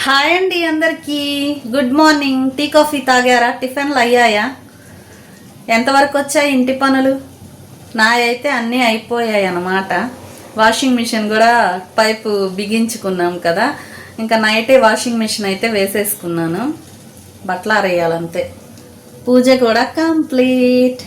Hi అండి అందరికీ. Good morning tea coffee తాగారా? టిఫిన్లు అయ్యాయా? ఎంతవరకు వచ్చాయి ఇంటి పనులు? నా అయితే అన్నీ అయిపోయాయి అన్నమాట. వాషింగ్ మిషన్ కూడా పైపు బిగించుకున్నాం కదా. ఇంకా నైటే వాషింగ్ మిషన్ అయితే వేసేసుకున్నాను. బట్టలు ఆరేయాలంతే. పూజ కూడా కంప్లీట్.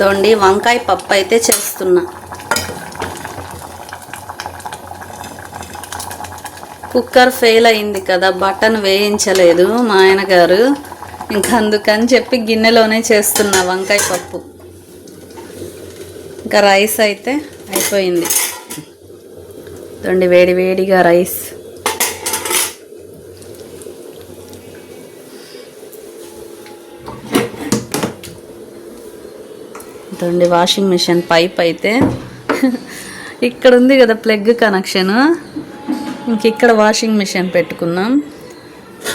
దొండి వంకాయ పప్పు అయితే చేస్తున్నా. కుక్కర్ ఫెయిల్ అయింది కదా బటన్ వేయించలేదు మా ఆయన గారు ఇంకా అందుకని చెప్పి గిన్నెలోనే చేస్తున్నా వంకాయ పప్పు. ఇంకా రైస్ అయితే అయిపోయింది. దొండి వేడి వేడిగా రైస్. ఇదండి వాషింగ్ మిషన్ పైప్ అయితే. ఇక్కడ ఉంది కదా ప్లగ్ కనెక్షన్. ఇంక ఇక్కడ వాషింగ్ మిషన్ పెట్టుకున్నాం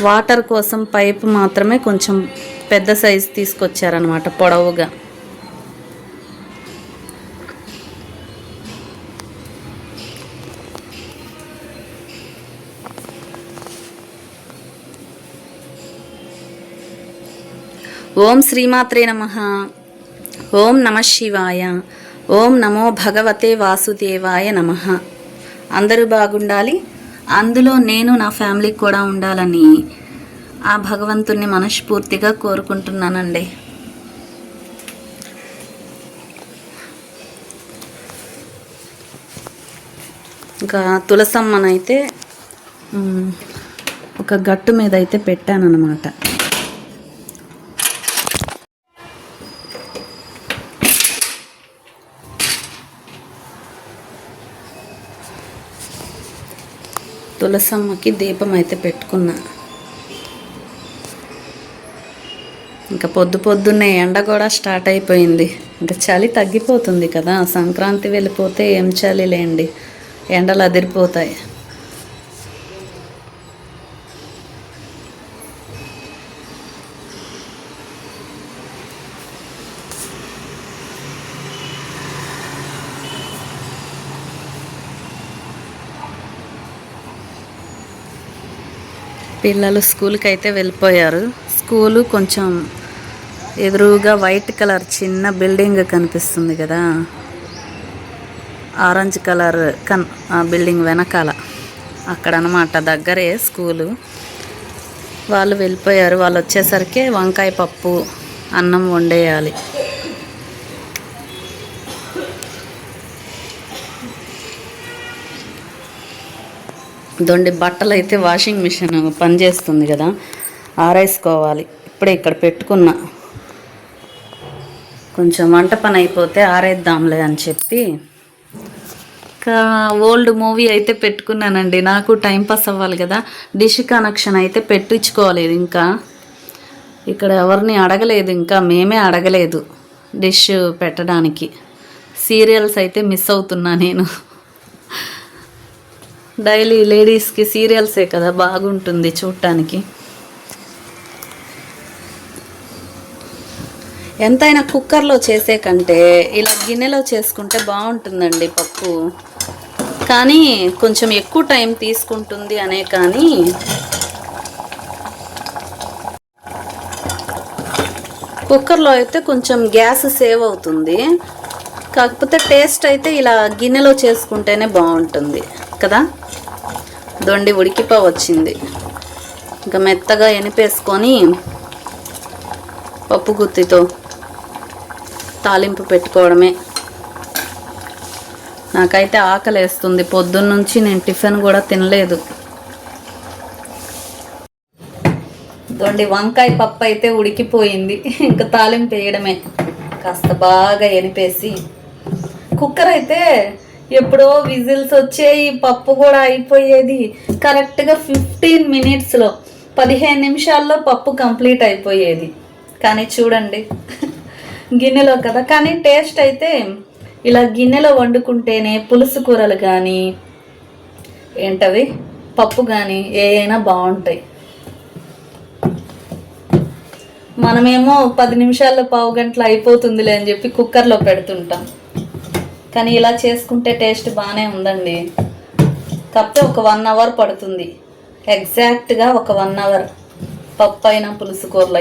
వాటర్ కోసం పైప్ మాత్రమే కొంచెం పెద్ద సైజు తీసుకొచ్చారనమాట పొడవుగా. ఓం శ్రీమాత్రే నమ. ఓం నమ శివాయ. ఓం నమో భగవతే వాసుదేవాయ నమ. అందరూ బాగుండాలి? అందులో నేను నా ఫ్యామిలీ కూడా ఉండాలని ఆ భగవంతుణ్ణి మనస్ఫూర్తిగా కోరుకుంటున్నానండి. ఇంకా తులసమ్మనైతే ఒక గట్టు మీద అయితే పెట్టానన్నమాట. తులసమ్మకి దీపం అయితే పెట్టుకున్నా. ఇంకా పొద్దు పొద్దున్నే ఎండ కూడా స్టార్ట్ అయిపోయింది. ఇంకా చలి తగ్గిపోతుంది కదా సంక్రాంతి వెళ్ళిపోతే ఏం చలి లేండి ఎండలు అదిరిపోతాయి. పిల్లలు స్కూల్కి అయితే వెళ్ళిపోయారు. స్కూలు కొంచెం ఎదురుగా వైట్ కలర్ చిన్న బిల్డింగ్ కనిపిస్తుంది కదా. ఆరెంజ్ కలర్ కన్ ఆ బిల్డింగ్ వెనకాల. అక్కడ అనమాట దగ్గరే స్కూలు. వాళ్ళు వెళ్ళిపోయారు. వాళ్ళు వచ్చేసరికి వంకాయ పప్పు అన్నం వండేయాలి. దొండి బట్టలు అయితే వాషింగ్ మిషన్ పనిచేస్తుంది కదా. ఆరేసుకోవాలి. ఇప్పుడే ఇక్కడ పెట్టుకున్నా. కొంచెం వంట పని అయిపోతే ఆరేద్దాంలే అని చెప్పి. ఇంకా ఓల్డ్ మూవీ అయితే పెట్టుకున్నానండి. నాకు టైం పాస్ అవ్వాలి కదా. డిష్ కనెక్షన్ అయితే పెట్టించుకోలేదు ఇంకా. ఇక్కడ ఎవరిని అడగలేదు ఇంకా. మేమే అడగలేదు డిష్ పెట్టడానికి. సీరియల్స్ అయితే మిస్ అవుతున్నా నేను. డైలీ లేడీస్కి సీరియల్సే కదా బాగుంటుంది చూడటానికి ఎంతైనా కుక్కర్లో చేసే కంటే ఇలా గిన్నెలో చేసుకుంటే బాగుంటుందండి పప్పు. కానీ కొంచెం ఎక్కువ టైం తీసుకుంటుంది అనే కానీ కుక్కర్లో అయితే కొంచెం గ్యాస్ సేవ్ అవుతుంది. కాకపోతే టేస్ట్ అయితే ఇలా గిన్నెలో చేసుకుంటేనే బాగుంటుంది కదా? దొండి ఉడికిపో వచ్చింది. ఇంకా మెత్తగా ఎనిపేసుకొని పప్పు గుత్తితో తాలింపు పెట్టుకోవడమే. నాకైతే ఆకలి వేస్తుంది పొద్దున్నుంచి నేను టిఫిన్ కూడా తినలేదు. దొండి వంకాయ పప్పు అయితే ఉడికిపోయింది ఇంకా తాలింపు వేయడమే. కాస్త బాగా ఎనిపేసి కుక్కర్ అయితే ఎప్పుడో విజిల్స్ వచ్చేయి పప్పు కూడా అయిపోయేది. కరెక్ట్గా ఫిఫ్టీన్ మినిట్స్లో పదిహేను నిమిషాల్లో పప్పు కంప్లీట్ అయిపోయేది. కానీ చూడండి గిన్నెలో కదా. కానీ టేస్ట్ అయితే ఇలా గిన్నెలో వండుకుంటేనే పులుసు కూరలు కానీ ఏంటవి? పప్పు కానీ ఏ అయినా బాగుంటాయి. మనమేమో పది నిమిషాల్లో పావు గంటలు అయిపోతుందిలే అని చెప్పి కుక్కర్లో పెడుతుంటాం. కానీ ఇలా చేసుకుంటే టేస్ట్ బాగానే ఉందండి. కాకపోతే ఒక వన్ అవర్ పడుతుంది. ఎగ్జాక్ట్గా ఒక వన్ అవర్. పప్పు అయినా పులుసు కూరలు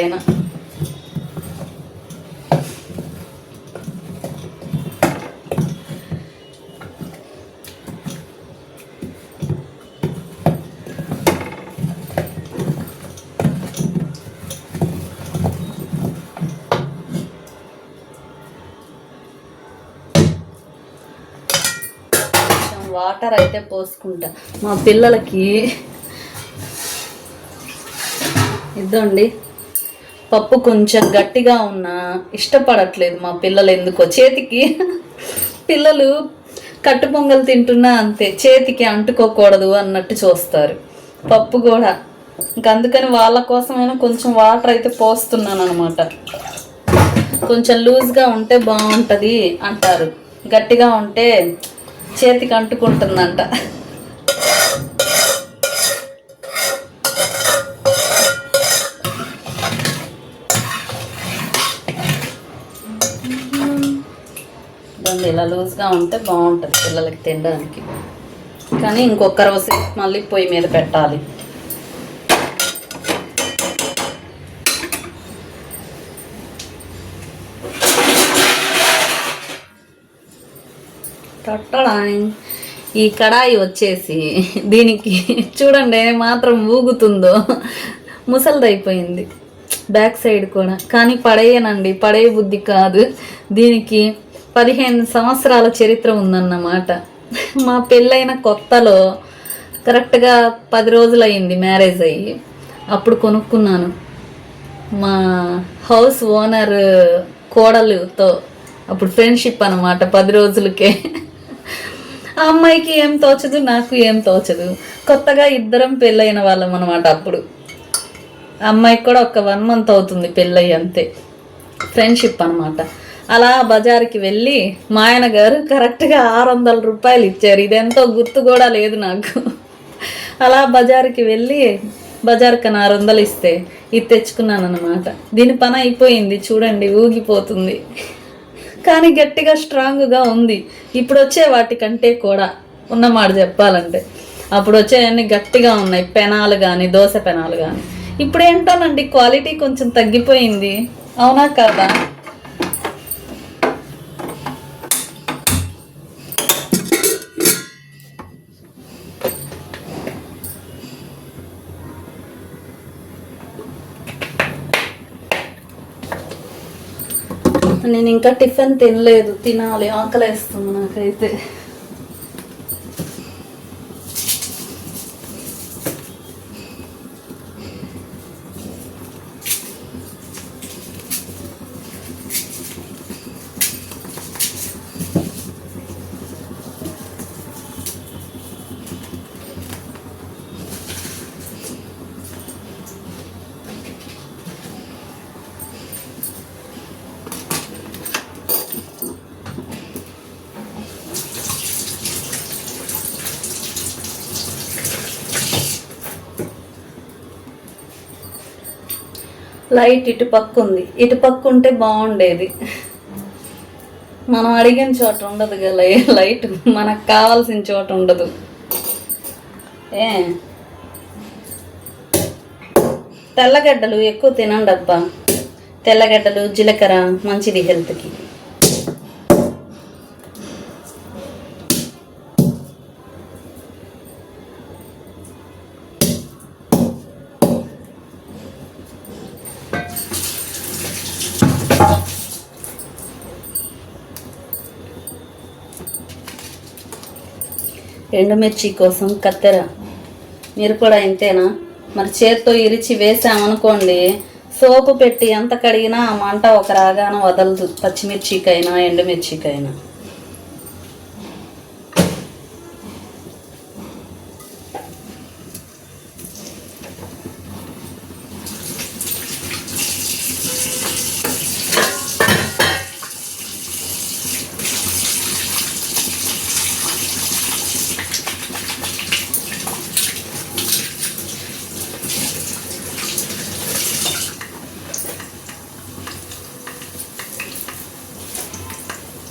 వాటర్ అయితే పోసుకుంటా. మా పిల్లలకి ఇద్దండి. పప్పు కొంచెం గట్టిగా ఉన్నా ఇష్టపడట్లేదు మా పిల్లలు ఎందుకో. చేతికి పిల్లలు కట్టు పొంగల్ తింటున్నా అంతే చేతికి అంటుకోకూడదు అన్నట్టు చూస్తారు. పప్పు కూడా. ఇంక అందుకని వాళ్ళ కోసమైనా కొంచెం వాటర్ అయితే పోస్తున్నాను అనమాట కొంచెం లూజ్గా ఉంటే బాగుంటుంది అంటారు. గట్టిగా ఉంటే చేతికి అంటుకుంటుందంట. దాన్ని ఇలా లూజ్గా ఉంటే బాగుంటుంది పిల్లలకి తినడానికి. కానీ ఇంకొక రోజు మళ్ళీ పొయ్యి మీద పెట్టాలి. తట్టడానికి ఈ కడాయి వచ్చేసి దీనికి చూడండి మాత్రం ఊగుతుందో. ముసలిదైపోయింది. బ్యాక్ సైడ్ కూడా. కానీ పడేయనండి. పడే బుద్ధి కాదు. దీనికి పదిహేను సంవత్సరాల చరిత్ర ఉందన్నమాట. మా పెళ్ళైన కొత్తలో కరెక్ట్గా పది రోజులు మ్యారేజ్ అయ్యి. అప్పుడు కొనుక్కున్నాను. మా హౌస్ ఓనర్ కోడలుతో అప్పుడు ఫ్రెండ్షిప్ అనమాట పది రోజులకే. ఆ అమ్మాయికి ఏం తోచదు నాకు ఏం తోచదు. కొత్తగా ఇద్దరం పెళ్ళైన వాళ్ళం అనమాట అప్పుడు. అమ్మాయికి కూడా ఒక వన్ మంత్ అవుతుంది పెళ్ళయి అంతే. ఫ్రెండ్షిప్ అనమాట అలా బజార్కి వెళ్ళి మా ఆయన గారు కరెక్ట్గా ఆరు వందల రూపాయలు ఇచ్చారు. ఇదెంతో గుర్తు కూడా లేదు నాకు. అలా బజార్కి వెళ్ళి బజార్కి ఆరు వందలు ఇస్తే ఇది తెచ్చుకున్నాను అనమాట దీని పని అయిపోయింది చూడండి ఊగిపోతుంది. కానీ గట్టిగా స్ట్రాంగ్గా ఉంది. ఇప్పుడు వచ్చే వాటికంటే కూడా ఉన్నమాట చెప్పాలంటే. అప్పుడు వచ్చేవన్నీ గట్టిగా ఉన్నాయి. పెనాలు కానీ దోశ పెనాలు కానీ ఇప్పుడు ఏంటోనండి క్వాలిటీ కొంచెం తగ్గిపోయింది. అవునా కాదా? ఇంకా టిఫిన్ తినలేదు తినాలి ఆకలేస్తుంది నాకైతే. లైట్ ఇటుపక్క ఉంది. ఇటుపక్క ఉంటే బాగుండేది. మనం అడిగిన చోట ఉండదు కదా లైట్. మనకు కావాల్సిన చోట ఉండదు. ఏ? తెల్లగడ్డలు ఎక్కువ తినండి అబ్బా తెల్లగడ్డలు జీలకర్ర మంచిది హెల్త్కి. ఎండుమిర్చి కోసం కత్తెర. మీరు కూడా ఇంతేనా? మరి చేత్తో ఇరిచి వేసామనుకోండి సోపు పెట్టి ఎంత కడిగినా ఆ మంట ఒక రాగాన వదలదు. పచ్చిమిర్చికైనా ఎండుమిర్చికైనా.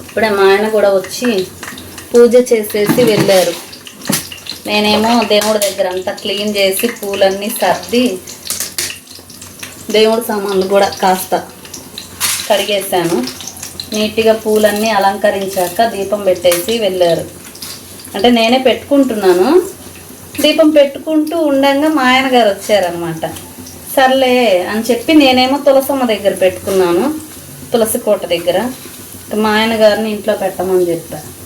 ఇప్పుడే మా ఆయన కూడా వచ్చి పూజ చేసేసి వెళ్ళారు. నేనేమో దేవుడి దగ్గర అంతా క్లీన్ చేసి పూలన్నీ సర్ది దేవుడి సామాన్లు కూడా కాస్త కడిగేసాను నీట్గా పూలన్నీ అలంకరించాక దీపం పెట్టేసి వెళ్ళారు. అంటే నేనే పెట్టుకుంటున్నాను. దీపం పెట్టుకుంటూ ఉండంగా మా ఆయన గారు వచ్చారనమాట సర్లే అని చెప్పి నేనేమో తులసమ్మ దగ్గర పెట్టుకున్నాను. తులసి కోట దగ్గర. మా ఆయన గారిని ఇంట్లో పెట్టమని చెప్పాను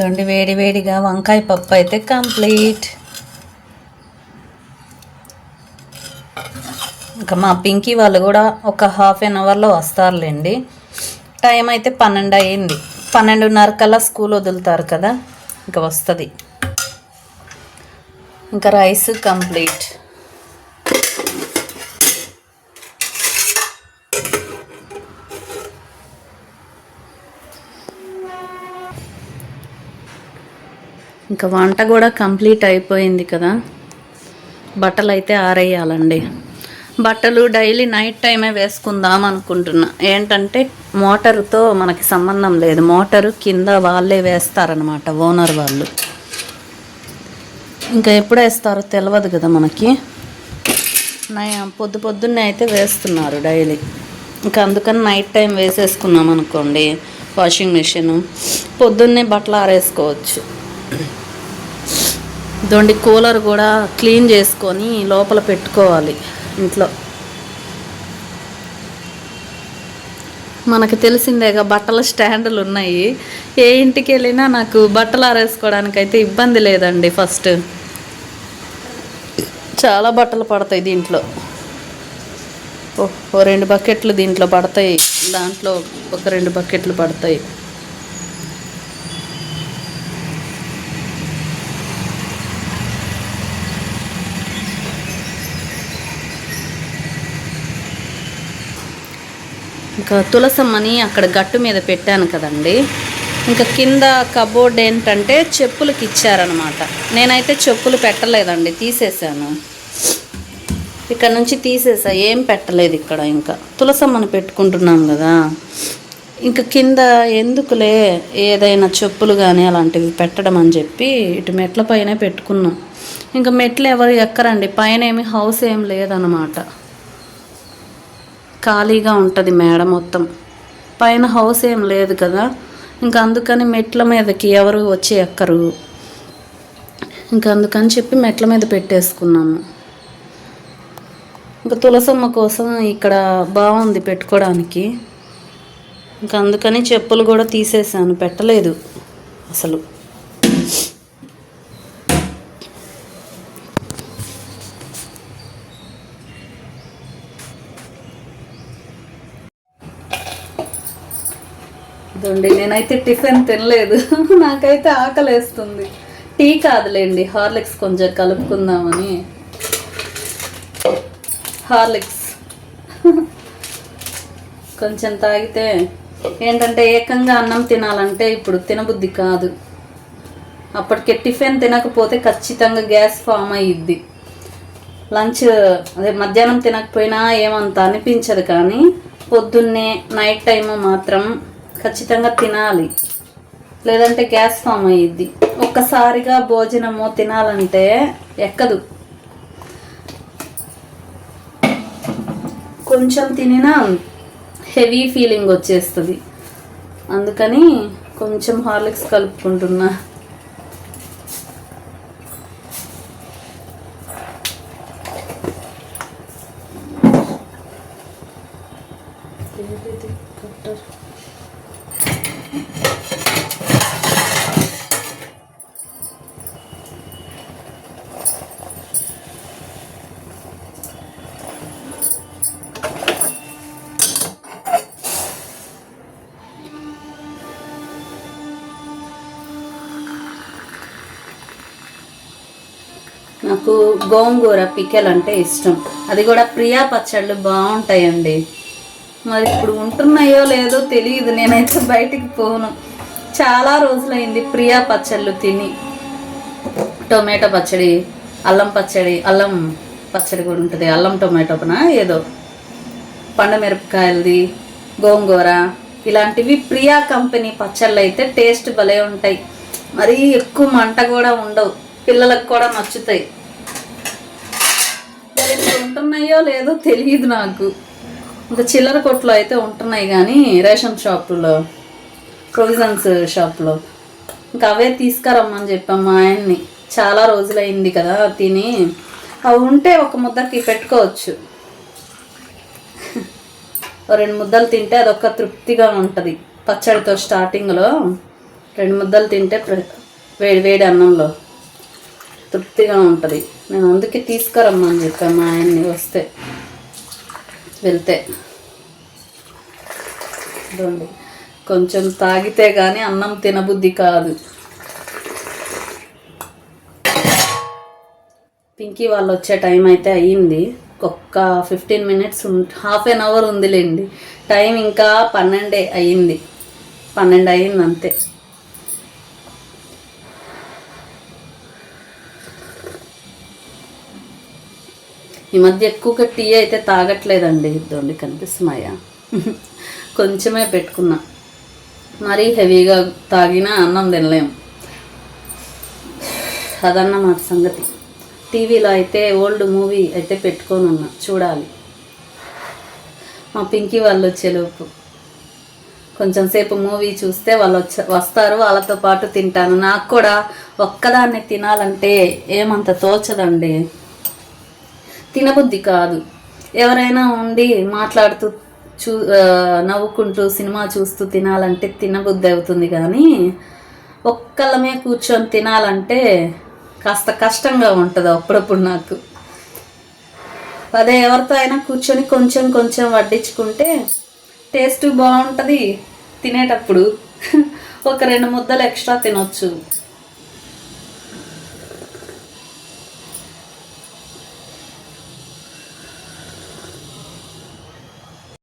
ఇదండి వేడి వేడిగా వంకాయ పప్పు అయితే కంప్లీట్. ఇంకా మా పింకీ వాళ్ళు కూడా ఒక హాఫ్ అన్ అవర్లో వస్తారులేండి. టైం అయితే పన్నెండు అయ్యింది. పన్నెండున్నర కల్లా స్కూల్ వదులుతారు కదా? ఇంకా వస్తుంది. ఇంకా రైస్ కంప్లీట్. ఇంకా వంట కూడా కంప్లీట్ అయిపోయింది కదా. బట్టలు అయితే ఆరేయాలండి. బట్టలు డైలీ నైట్ టైమే వేసుకుందాం అనుకుంటున్నా. ఏంటంటే మోటారుతో మనకి సంబంధం లేదు. మోటారు కింద వాళ్ళే వేస్తారనమాట ఓనర్ వాళ్ళు. ఇంకా ఎప్పుడు వేస్తారో తెలియదు కదా మనకి. పొద్దు పొద్దున్నే అయితే వేస్తున్నారు డైలీ. ఇంకా అందుకని నైట్ టైం వేసేసుకున్నాం అనుకోండి వాషింగ్ మిషన్. పొద్దున్నే బట్టలు ఆరేసుకోవచ్చు. దొండి కూలర్ కూడా క్లీన్ చేసుకొని లోపల పెట్టుకోవాలి ఇంట్లో. మనకు తెలిసిందేగా బట్టల స్టాండ్లు ఉన్నాయి. ఏ ఇంటికి వెళ్ళినా నాకు బట్టలు ఆరేసుకోవడానికి అయితే ఇబ్బంది లేదండి ఫస్ట్. చాలా బట్టలు పడతాయి దీంట్లో. ఓ ఓ రెండు బకెట్లు దీంట్లో పడతాయి. దాంట్లో ఒక రెండు బకెట్లు పడతాయి. తులసమ్మని అక్కడ గట్టు మీద పెట్టాను కదండి. ఇంకా కింద కబోర్డ్ ఏంటంటే చెప్పులకి ఇచ్చారనమాట నేనైతే చెప్పులు పెట్టలేదండి తీసేసాను ఇక్కడ నుంచి తీసేసా ఏం పెట్టలేదు ఇక్కడ ఇంకా. తులసమ్మని పెట్టుకుంటున్నాం కదా. ఇంకా కింద ఎందుకులే ఏదైనా చెప్పులు కానీ అలాంటివి పెట్టడం అని చెప్పి ఇటు మెట్ల పైన పెట్టుకున్నాం. ఇంకా మెట్లు ఎవరు ఎక్కరండి పైన ఏమి హౌస్ ఏం లేదనమాట ఖాళీగా ఉంటుంది మేడ మొత్తం. పైన హౌస్ ఏం లేదు కదా. ఇంకా అందుకని మెట్ల మీదకి ఎవరు వచ్చి ఎక్కరు. ఇంకా అందుకని చెప్పి మెట్ల మీద పెట్టేసుకున్నాము. ఇంకా తులసమ్మ కోసం ఇక్కడ బాగుంది పెట్టుకోవడానికి ఇంకా అందుకని చెప్పులు కూడా తీసేసాను పెట్టలేదు అసలు. ఇదండి నేనైతే టిఫిన్ తినలేదు. నాకైతే ఆకలి వేస్తుంది టీ కాదులేండి హార్లిక్స్ కొంచెం కలుపుకుందామని. హార్లిక్స్. కొంచెం తాగితే ఏంటంటే ఏకంగా అన్నం తినాలంటే ఇప్పుడు తినబుద్ధి కాదు. అప్పటికే టిఫిన్ తినకపోతే ఖచ్చితంగా గ్యాస్ ఫామ్ అయ్యిద్ది లంచ్ అదే మధ్యాహ్నం తినకపోయినా ఏమంత అనిపించదు కానీ పొద్దున్నే నైట్ టైము మాత్రం ఖచ్చితంగా తినాలి. లేదంటే గ్యాస్ ఫామ్ అయ్యిద్ది. ఒక్కసారిగా భోజనము తినాలంటే ఎక్కదు. కొంచెం తినినా హెవీ ఫీలింగ్ వచ్చేస్తుంది. అందుకని కొంచెం హార్లిక్స్ కలుపుకుంటున్నా. నాకు గోంగూర పికెల్ అంటే ఇష్టం. అది కూడా ప్రియా పచ్చళ్ళు బాగుంటాయండి. మరి ఇప్పుడు ఉంటున్నాయో లేదో తెలియదు. నేనైతే బయటికి పోను. చాలా రోజులైంది ప్రియా పచ్చళ్ళు తిని. టొమాటో పచ్చడి అల్లం పచ్చడి అల్లం పచ్చడి కూడా ఉంటుంది. అల్లం టొమాటోనా ఏదో. పండమిరపకాయలది గోంగూర. ఇలాంటివి ప్రియా కంపెనీ పచ్చళ్ళు అయితే టేస్ట్ భలే ఉంటాయి. మరీ ఎక్కువ మంట కూడా ఉండవు. పిల్లలకు కూడా నచ్చుతాయి. ఉంటున్నాయో లేదో తెలియదు నాకు. ఇంకా చిల్లర కొట్లో అయితే ఉంటున్నాయి కానీ రేషన్ షాపులో ప్రొవిజన్స్ షాప్లో. ఇంకా అవే తీసుకురమ్మని చెప్పాం మా ఆయన్ని. చాలా రోజులైంది కదా తిని. అవి ఉంటే ఒక ముద్దకి పెట్టుకోవచ్చు. రెండు ముద్దలు తింటే అదొక తృప్తిగా ఉంటుంది. పచ్చడితో స్టార్టింగ్లో రెండు ముద్దలు తింటే వేడి వేడి అన్నంలో తృప్తిగా ఉంటుంది. నేను అందుకే తీసుకురమ్మని చెప్పాను మా ఆయన్ని వస్తే. వెళ్తే. ఇదిగోండి. కొంచెం తాగితే కానీ అన్నం తినబుద్ధి కాదు. పింకీ వాళ్ళు వచ్చే టైం అయితే అయ్యింది. ఒక్క fifteen minutes half an hour ఉందిలేండి. టైం ఇంకా పన్నెండే అయ్యింది. పన్నెండు అయ్యింది అంతే ఈ మధ్య ఎక్కువగా టీ అయితే తాగట్లేదండి. ఇద్దండి కనిపిస్తున్నాయా? కొంచెమే పెట్టుకున్నా. మరీ హెవీగా తాగినా అన్నం తినలేం. అదన్నమాట సంగతి. టీవీలో అయితే ఓల్డ్ మూవీ అయితే పెట్టుకొని ఉన్నా చూడాలి. మా పింకీ వాళ్ళు వచ్చేలోపు. కొంచెం సేపు మూవీ చూస్తే వాళ్ళు వచ్చ వస్తారు వాళ్ళతో పాటు తింటాను. నాకు కూడా ఒక్కదాన్ని తినాలంటే ఏమంత తోచదండి. తినబుద్ధి కాదు. ఎవరైనా ఉండి మాట్లాడుతూ చూ నవ్వుకుంటూ సినిమా చూస్తూ తినాలంటే తినబుద్ధి అవుతుంది కానీ ఒక్కళ్ళమే కూర్చొని తినాలంటే కాస్త కష్టంగా ఉంటుంది అప్పుడప్పుడు నాకు. అదే ఎవరితో అయినా కూర్చొని కొంచెం కొంచెం వడ్డించుకుంటే టేస్ట్ బాగుంటుంది తినేటప్పుడు. ఒక రెండు ముద్దలు ఎక్స్ట్రా తినొచ్చు.